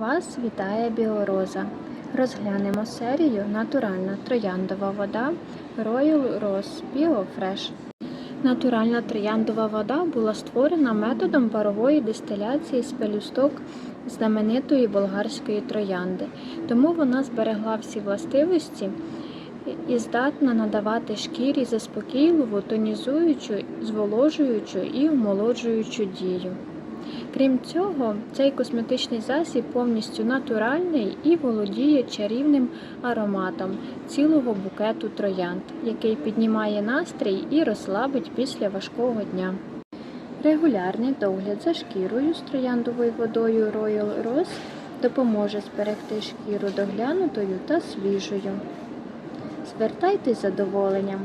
Вас вітає Біороза. Розглянемо серію Натуральна трояндова вода Royal Rose Bio Fresh. Натуральна трояндова вода була створена методом парової дистиляції з пелюсток знаменитої болгарської троянди, тому вона зберегла всі властивості і здатна надавати шкірі заспокійливу, тонізуючу, зволожуючу і омолоджуючу дію. Крім цього, цей косметичний засіб повністю натуральний і володіє чарівним ароматом цілого букету троянд, який піднімає настрій і розслабить після важкого дня. Регулярний догляд за шкірою з трояндовою водою Royal Rose допоможе зберегти шкіру доглянутою та свіжою. Звертайтесь задоволенням.